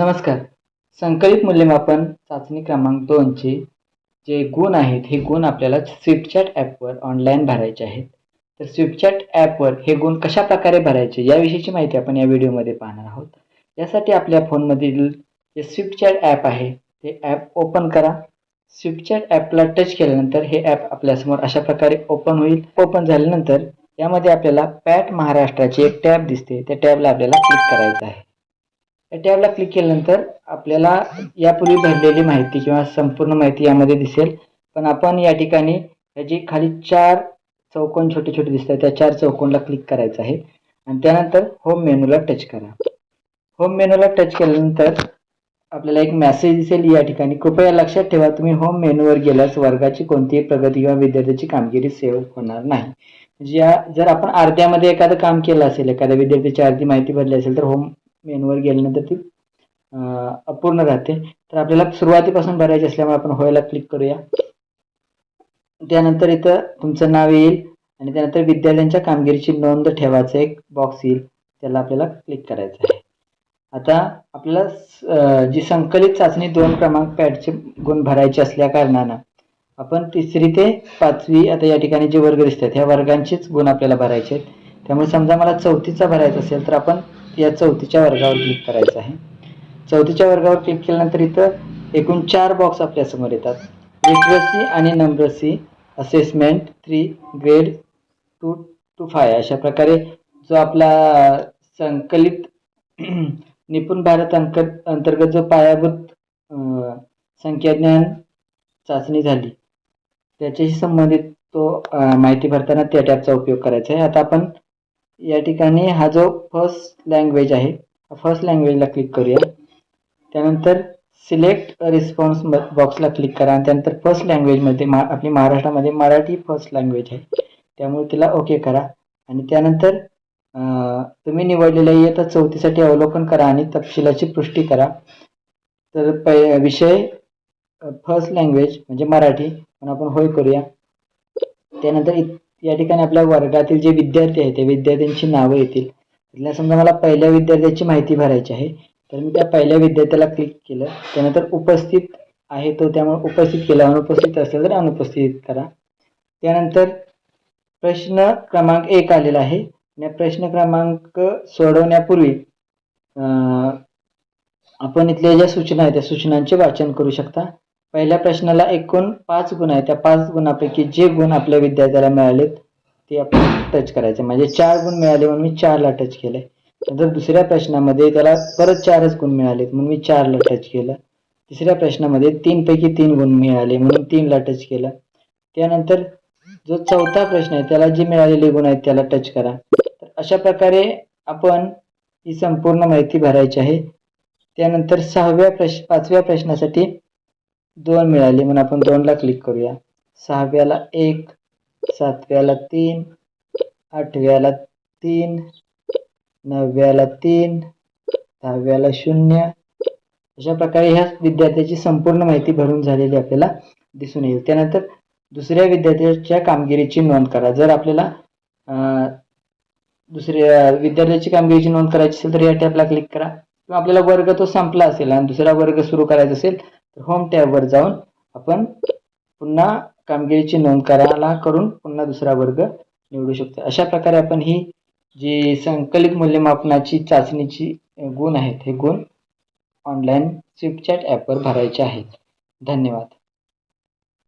नमस्कार. संकलित मूल्यमापन चाचणी क्रमांक दोनचे जे गुण आहेत हे गुण आपल्याला स्विपचॅट ॲपवर ऑनलाईन भरायचे आहेत. तर स्विपचॅट ॲपवर हे गुण कशा प्रकारे भरायचे याविषयीची माहिती आपण या व्हिडिओमध्ये पाहणार आहोत. यासाठी आपल्या फोनमधील जे स्विपचॅट ॲप आहे ते ॲप ओपन करा. स्विपचॅट ॲपला टच केल्यानंतर हे ॲप आपल्यासमोर अशा प्रकारे ओपन होईल. ओपन झाल्यानंतर यामध्ये आपल्याला पॅट महाराष्ट्राची एक टॅब दिसते. त्या टॅबला आपल्याला क्लिक करायचं आहे. या टॅबला क्लिक केल्यानंतर आपल्याला यापूर्वी भरलेली माहिती किंवा संपूर्ण माहिती यामध्ये दिसेल. पण आपण या ठिकाणी ह्याची खाली चार चौकोन छोटे छोटे दिसतात त्या चार चौकोनला क्लिक करायचं आहे. आणि त्यानंतर होम मेनूला टच करा. होम मेनूला टच केल्यानंतर आपल्याला एक मेसेज दिसेल या ठिकाणी. कृपया लक्षात ठेवा तुम्ही होम मेनूवर गेल्यास वर्गाची कोणतीही प्रगती किंवा विद्यार्थ्याची कामगिरी सेव्ह होणार नाही. म्हणजे जर आपण अर्ध्यामध्ये एखादं काम केलं असेल एखाद्या विद्यार्थ्याची अर्धी माहिती भरली असेल तर होम मेनवर गेल्यानंतर ती अपूर्ण राहते. तर आपल्याला सुरुवातीपासून भरायची असल्यामुळे आपण होयला क्लिक करूया. त्यानंतर इथं तुमचं नाव येईल आणि त्यानंतर विद्यार्थ्यांच्या कामगिरीची नोंद ठेवायचं एक बॉक्स येईल. त्याला आपल्याला क्लिक करायचं आहे. आता आपल्याला जी संकलित चाचणी दोन क्रमांक पॅडचे गुण भरायचे असल्या कारणानं आपण तिसरी ते पाचवी आता या ठिकाणी जे वर्ग दिसतात ह्या वर्गांचेच गुण आपल्याला भरायचे आहेत. त्यामुळे समजा मला चौथीचा भरायचा असेल तर आपण या चौथीच्या वर्गावर क्लिक करायचं आहे. चौथीच्या वर्गावर क्लिक केल्यानंतर इथं एकूण चार बॉक्स आपल्यासमोर येतात. लिटरसी आणि numeracy assessment three grade two to five अशा प्रकारे जो आपला संकलित निपुण भारत अंक अंतर्गत जो पायाभूत संख्याज्ञान चाचणी झाली त्याच्याशी संबंधित तो माहिती भरताना त्या टॅबचा उपयोग करायचा आहे. आता आपण या ठिकाणी हा जो फर्स्ट लँग्वेज आहे फर्स्ट लँग्वेजला क्लिक करूया. त्यानंतर सिलेक्ट रिस्पॉन्स बॉक्सला क्लिक करा आणि त्यानंतर फर्स्ट लँग्वेजमध्ये मा आपली महाराष्ट्रामध्ये मराठी फर्स्ट लँग्वेज आहे. त्यामुळे तिला ओके करा. आणि त्यानंतर तुम्ही निवडलेल्या इयत्ता चौथीसाठी अवलोकन करा आणि तपशिलाची पुष्टी करा. तर पै विषय फर्स्ट लँग्वेज म्हणजे मराठी पण आपण होय करूया. त्यानंतर इत- या ठिकाणी आपल्या वर्गातील जे विद्यार्थी आहेत त्या विद्यार्थ्यांची नावं येतील. तिथल्या समजा मला पहिल्या विद्यार्थ्याची माहिती भरायची आहे तर मी त्या पहिल्या विद्यार्थ्याला क्लिक केलं. त्यानंतर उपस्थित आहे तो त्यामुळे उपस्थित केला. अनुपस्थित असेल तर अनुपस्थित करा. त्यानंतर प्रश्न क्रमांक एक आलेला आहे. आणि या प्रश्न क्रमांक सोडवण्यापूर्वी आपण इथल्या ज्या सूचना आहेत त्या सूचनांचे वाचन करू शकता. पहिल्या प्रश्नाला एकूण पाच गुण आहे त्या पाच गुणापैकी जे गुण आपल्या विद्यार्थ्याला मिळालेत ते आपण टच करायचे. म्हणजे चार गुण मिळाले म्हणून मी चारला टच केले नंतर दुसऱ्या प्रश्नामध्ये त्याला परत चारच गुण मिळालेत म्हणून मी चारला टच केलं. तिसऱ्या प्रश्नामध्ये तीनपैकी तीन गुण मिळाले म्हणून तीनला टच केलं. त्यानंतर जो चौथा प्रश्न आहे त्याला जे मिळालेले गुण आहेत त्याला टच करा. तर अशा प्रकारे आपण ही संपूर्ण माहिती भरायची आहे. त्यानंतर सहाव्या प्रश्न पाचव्या प्रश्नासाठी दोन मिळाले म्हणून आपण दोनला क्लिक करूया. सहाव्याला एक सातव्याला तीन आठव्याला तीन नवव्याला तीन दहाव्याला शून्य. अशा प्रकारे ह्या विद्यार्थ्याची संपूर्ण माहिती भरून झालेली आपल्याला दिसून येईल. त्यानंतर दुसऱ्या विद्यार्थ्याच्या कामगिरीची नोंद करा. जर आपल्याला दुसऱ्या विद्यार्थ्याची कामगिरीची नोंद करायची असेल तर या टॅबला क्लिक करा. किंवा आपल्याला वर्ग तो संपला असेल आणि दुसरा वर्ग सुरू करायचा असेल तर होम टॅबवर जाऊन आपण पुन्हा कामगिरीची नोंद करायला करून पुन्हा दुसरा वर्ग निवडू शकतो. अशा प्रकारे आपण ही जी संकलित मूल्यमापनाची चाचणीची गुण आहेत हे गुण ऑनलाईन स्विपचॅट ॲपवर भरायचे आहेत. धन्यवाद.